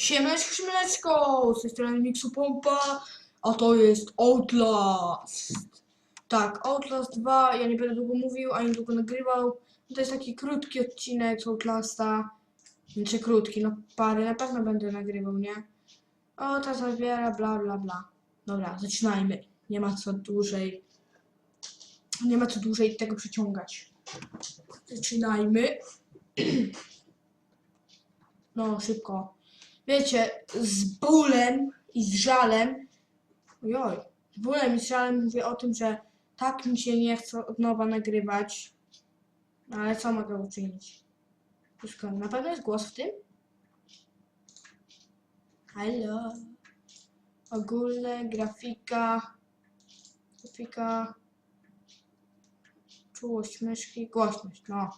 Siemaneczko, siemaneczko! Z tej strony Mixu Pompa, a to jest Outlast. Tak, Outlast 2, ja nie będę długo mówił, ani długo nagrywał. To jest taki krótki odcinek z Outlasta. Znaczy krótki, no parę na pewno będę nagrywał, nie? O, ta zawiera, bla, bla, bla. Dobra, zaczynajmy. Nie ma co dłużej... Nie ma co dłużej tego przeciągać. Zaczynajmy. No, szybko. Wiecie, z bólem i z żalem, ojoj, z bólem i z żalem mówię o tym, że tak mi się nie chce od nowa nagrywać, ale co mogę uczynić? Wszystko, na pewno jest głos w tym? Halo. Ogólne, grafika, grafika, czułość myszki, głośność, no.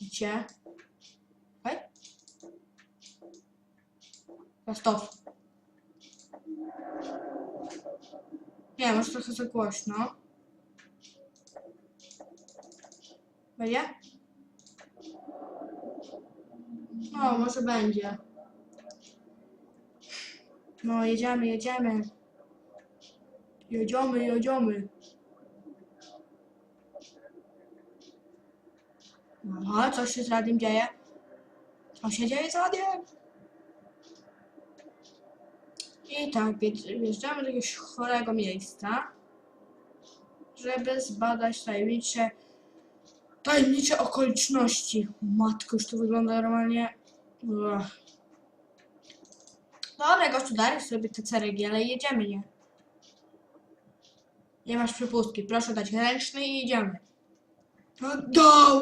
Widzicie? Ja stop. Nie, może trochę za głośno. Będzie? No, może będzie. No, jedziemy, jedziemy. Jedziemy, jedziemy. Aha, coś się z radiem dzieje. Co się dzieje z radiem? I tak, wjeżdż- wjeżdżamy do jakiegoś chorego miejsca, żeby zbadać tajemnicze, tajemnicze okoliczności. Matko, już to wygląda normalnie... Uch. Dobra, gościu, daj sobie te ceregiele i jedziemy, nie? Nie masz przepustki, proszę dać ręczny i jedziemy. No, do!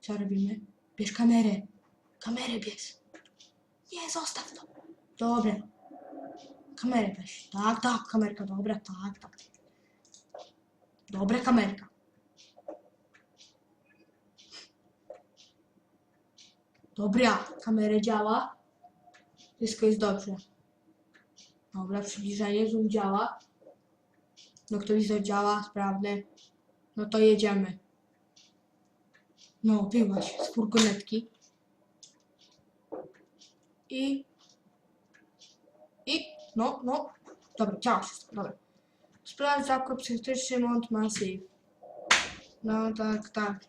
Co robimy? Bierz kamerę. Kamerę bierz. Nie, zostaw to. Dobra. Kamerę weź. Tak, tak, kamerka, dobra, tak, tak. Dobra kamerka. Dobra, kamera działa. Wszystko jest dobrze. Dobra, przybliżenie, zoom działa. Noktowizor działa, sprawny. No to jedziemy. No, byłaś z furgonetki. I. I. No, no. Dobra, działa wszystko, dobra. Sprawdź zakład psychiczny Mont Massive. No, tak, tak.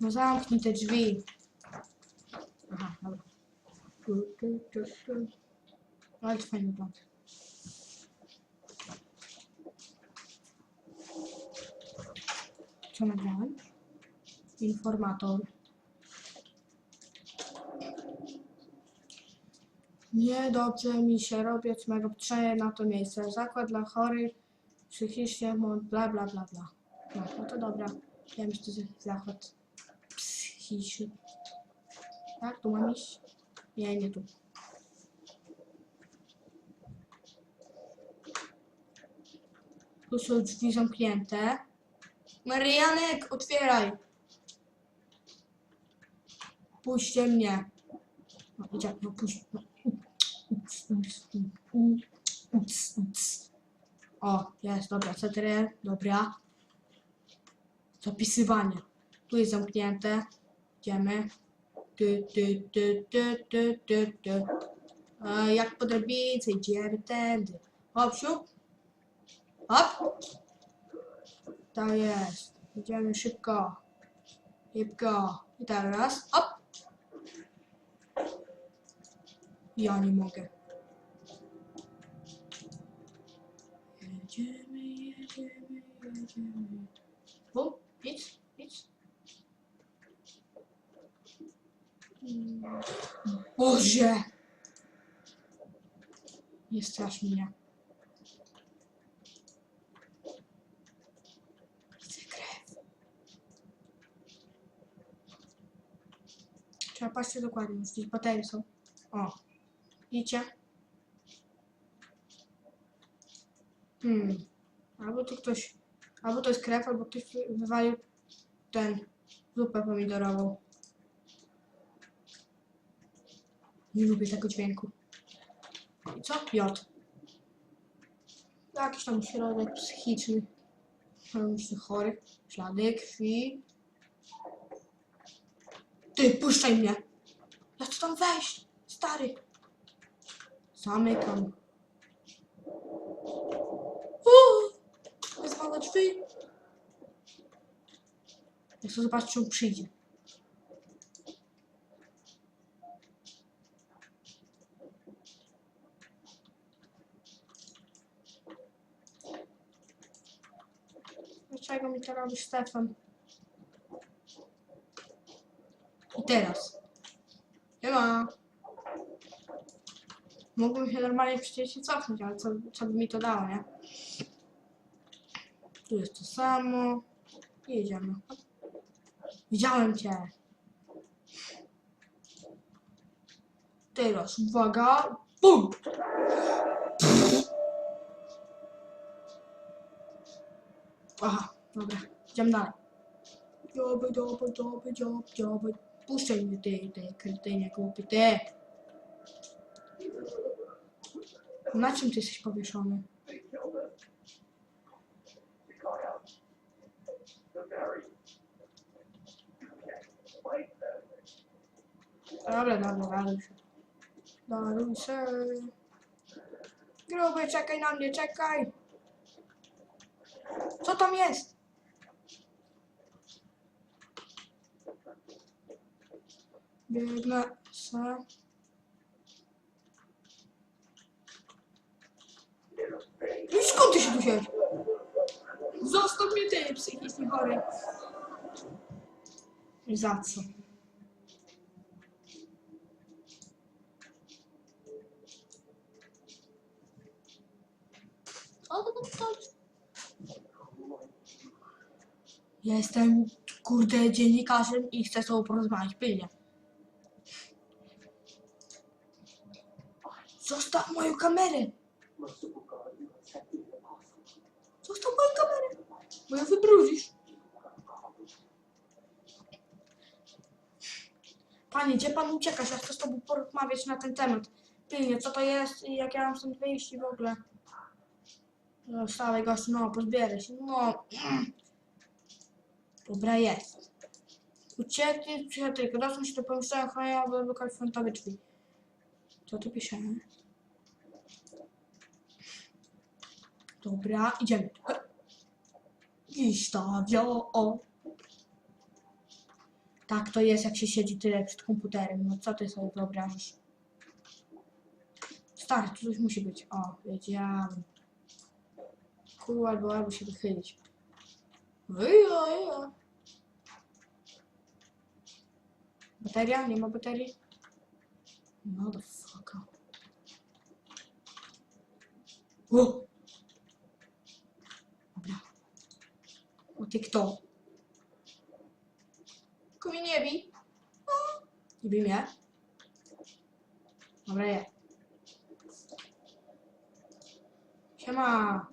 No zamknij te drzwi. Aha, dobra. Tu, tu, tu, tu. Ale fajny wygląda. Co nagrałem? Informator. Niedobrze mi się robi od mego patrzenia na to miejsce. Zakład dla chorych, psychicznie, bla bla bla bla. No, no to dobra. Wiem, że to jest zakład psychiczny. Tak, tu mam iść? Nie, nie tu. Tu są drzwi zamknięte. Marianek, otwieraj! Puśćcie mnie. No, idzie, no puść. No. Ups, ups, ups. O, jest, dobra, CTRL, dobra. Zapisywanie. Tu jest zamknięte. Idziemy. Ty, ty, ty, ty, ty, ty, ty. E, jak po drabince idziemy tędy. Hop, siup. Hop. To jest. Idziemy szybko. Szybko. I teraz. Hop. Ja nie mogę. Nic, nic. Mm. Boże! Nie strasz mnie. Widzę krew. Trzeba patrzeć dokładnie, gdzieś baterie są. O, Widzicie? Hmm. Albo tu ktoś, albo to jest krew, albo ktoś wy- wywalił ten, zupę pomidorową. Nie lubię tego dźwięku. I co? Jod. Jakiś tam środek psychiczny. Myślę chory. Ślady krwi. Ty, puszczaj mnie. Ja chcę tam wejść, stary. Zamykam. Uuu, Wezwała drzwi. Ja chcę zobaczyć, czy on przyjdzie. Dlaczego mi to robisz, Stefan? I teraz. Nie ma. Mógłbym się normalnie przecież cofnąć, ale co, co by mi to dało, nie? Tu jest to samo. I jedziemy. Widziałem cię. Teraz uwaga. Bum! Aha, dobra. Idziemy dalej. Dzioby, dzioby, dzioby, dzioby, dzioby. Puszczaj mnie ty, ty, kretynie, głupie, ty. Na czym ty jesteś powieszony? Dobra, dobra. Daruj się. Gruby, czekaj na mnie, czekaj. Co tam jest? Biegnę se. No i skąd ty się tu wziąłeś? Zostaw mnie ty, psychicznie chory. Za co? To Jestem, kurde, dziennikarzem i chcę tobą porozmawiać pilnie. Zostaw moją kamerę! Zostaw moją kamerę! Bo ją wybrudzisz. Panie, gdzie pan uciekasz? Ja chcę z tobą porozmawiać na ten temat. Pilnie, co to jest i jak ja mam stąd wyjść i w ogóle. No, stałej gościu, no, pozbieraj się, no. Dobra, jest. Ucieknie z psychiatryka. Dostał się do pomieszczenia ochronienia, aby wybrać frontowe drzwi. Co tu piszemy? Dobra, idziemy. I stawio, o. Tak to jest, jak się siedzi tyle przed komputerem. No co ty sobie wyobrażasz? Stary, tu coś musi być. O, wiedziałem. Kół albo albo się wychylić. Wyjo, wyjo. Bateria? Nie ma baterii? Motherfucker. O! Dobra. O ty kto? Tylko mnie nie bij. O, Nie bij mnie. Dobra, je. Siema.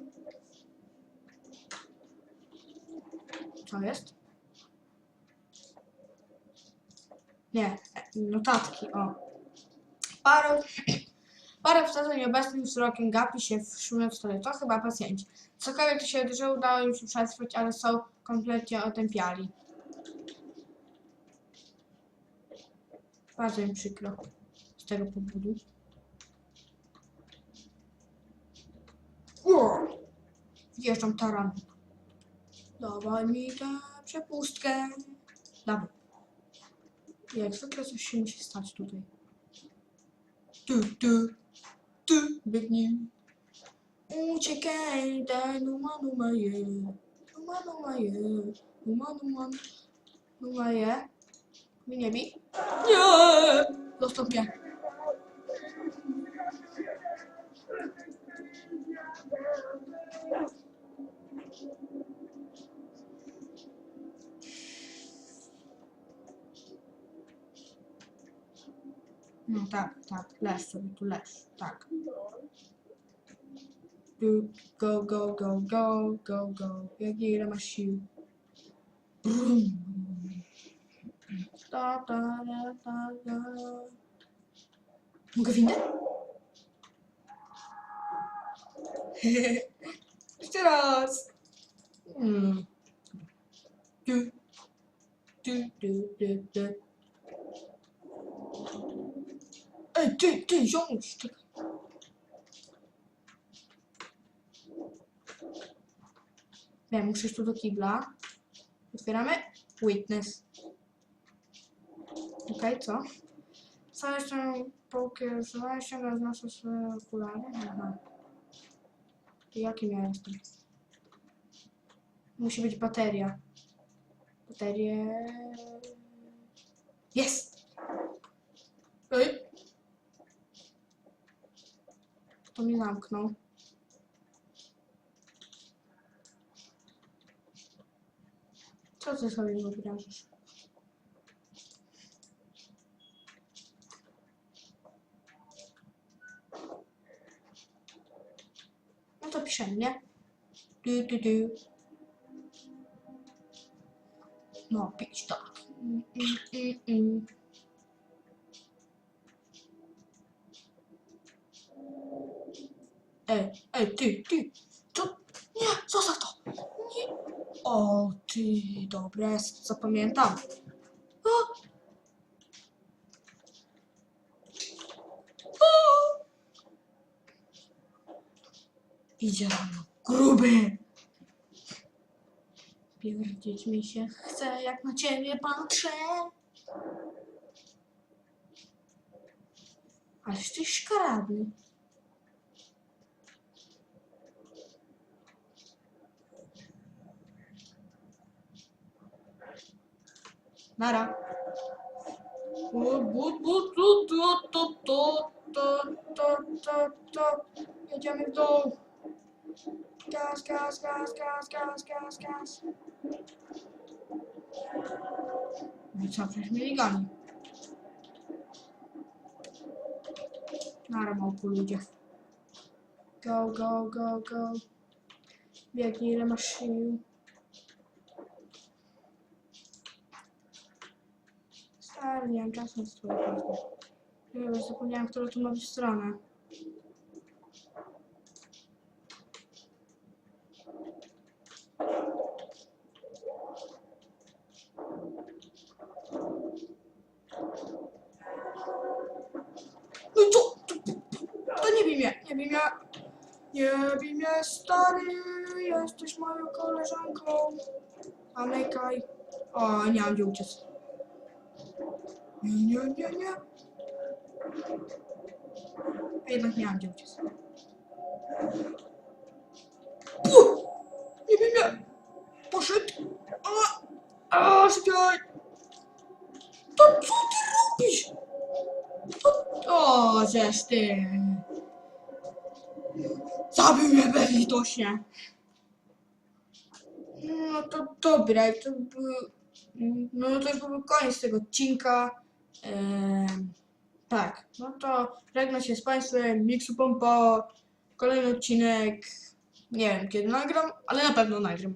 Co jest? Nie, notatki, o. Parę, parę wstarzeń obecnych wzrokiem gapi się w szumie w stole. To chyba pacjenci. Cokolwiek to się wydarzyło, udało im się przetrwać, ale są kompletnie otępiali. Bardzo mi przykro z tego powodu. Wjeżdżam taran. Dawaj mi tę przepustkę. Dawaj. Jak zwykle coś się musi stać tutaj. Tu, tu, tu, biegnij. Uciekaj, daj numa, numa, je. Numa, numa, je. Numa, numa, numa, je. Mi nie bij. Nie! Zostaw mnie. No tak, tak, leż sobie tu leż, tak. Go, go, go, go, go, go, jak ile masz sił. Brum. Ta, ta, ta, ta, ta. Mogę windę? Jeszcze raz. Hmm. Tu, tu, tu, tu, tu. Ej, ty, ty, ziomuś, czekaj. Wiem, muszę tu do kibla. Otwieramy. Witness. Okej, co? Co jeszcze połkę używałem, ściągam z nosa swoje okulary. Aha. To jakim ja jestem? Musi być bateria. Baterię... Jest! Ej! Zamknął. Co ty sobie wyobrażasz? No to piszemy, nie? Du, du, du. No, pić tak. Mm, mm, mm, mm. Ej, ej, ty, ty. Co? Nie, zostaw to. Nie. O, ty, dobra, jest, zapamiętam. O. O. Idzie rano. Gruby. Pierdzieć mi się chce, jak na ciebie patrzę. Ależ ty szkaradny. Nara. But, but, but, but, but, to, to, to, to, to, to. Jedziemy w dół. Gaz, gaz, gaz, gaz, gaz, gaz, gaz. No i co, przecież mieli goni. Nara małpu ludzie. Go, go, go, go. Biegnij ile masz sił. Nie mam czasu na stronę. Ja już zapomniałam, która tu ma być strona. No co? To, nie bij mnie, nie bij mnie. Nie bij mnie, stary, jesteś moją koleżanką. Zamykaj. O, nie mam gdzie uciec. Nie, nie, nie, nie. A jednak nie mam gdzie uciec. Pu! Nie bij mnie. Poszedł. A, a, szybciej. To co ty robisz? To, o, żeż ty. Zabił mnie bezlitośnie. No to dobra, to był, no to już był koniec tego odcinka. Em, tak, no to żegnam się z Państwem, Mixu Pompa, kolejny odcinek, nie wiem kiedy nagram, ale na pewno nagram.